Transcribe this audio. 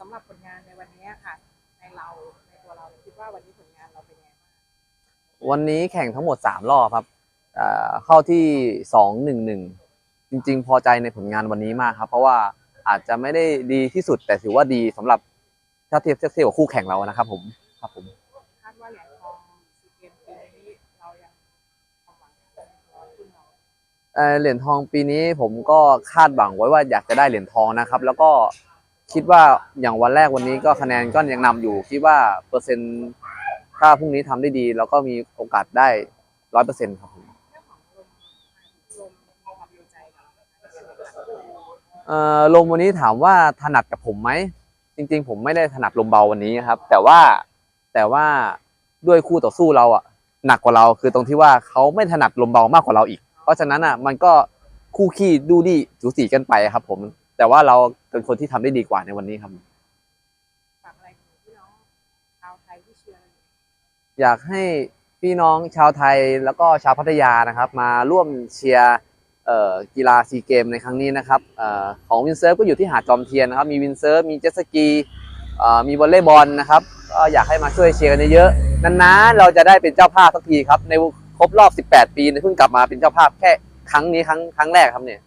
สำหรับผลงานในวันนี้ค่ะ ในเราใน ว่าวันนี้ผลงานเราเป็นยังไงบ้างวันนี้แข่งทั้งหมด 3 รอบครับเอ่อเข้าที่ 2 1 1 จริง ๆ พอใจในผลงานวันนี้มากครับ เพราะว่าอาจจะไม่ได้ดีที่สุดแต่ถือว่าดีสำหรับถ้าเทียบเทียบกับคู่แข่งเรานะครับผมครับผม คาดว่าเหรียญทองซีเกมปีนี้เรายังความหวังรอขึ้นเราเอ่อเหรียญทองปีนี้ผมก็คาดหวังไว้ว่าอยากจะได้เหรียญทองนะครับ แล้วก็ คิดว่าอย่างวันแรกวันนี้ก็คะแนนก็ยังนำอยู่ คิดว่าเปอร์เซ็นต์ถ้าพรุ่งนี้ทำได้ดีเราก็มีโอกาสได้ร้อยเปอร์เซ็นต์ครับผมเรื่องของลมลมมีความดีใจกับเราเอ่อลมวันนี้ถามว่าถนัดกับผมไหมจริง ๆ ผมไม่ได้ถนัดลมเบาวันนี้ครับ แต่ว่าแต่ว่าด้วยคู่ต่อสู้เราอะหนักกว่าเราคือตรงที่ว่าเขาไม่ถนัดลมเบามากกว่าเราอีก เพราะฉะนั้นอะมันก็คู่ขี้ดูดีจูสีกันไปครับผม แต่ว่าเราเป็นคนที่ทำได้ดีกว่าในวันนี้ครับ ฝากอะไรถึงพี่น้องชาวไทยที่เชียร์เราอยู่อยากให้พี่น้องชาวไทยแล้วก็ชาวพัทยานะครับ มาร่วมเชียร์เอ่อกีฬาซีเกมในครั้งนี้นะครับเอ่อของวินเซิร์ฟก็อยู่ที่หาดจอมเทียนนะครับ มีวินเซิร์ฟมีเจ็ตสกีเอ่อมีวอลเลย์บอลนะครับก็อยากให้มาช่วยเชียร์กันเยอะๆนานๆเราจะได้เป็นเจ้าภาพสักทีครับ ในครบรอบ 18 ปีเนี่ยเพิ่งกลับมาเป็นเจ้าภาพแค่ครั้งนี้ครั้งครั้งแรกครับเนี่ย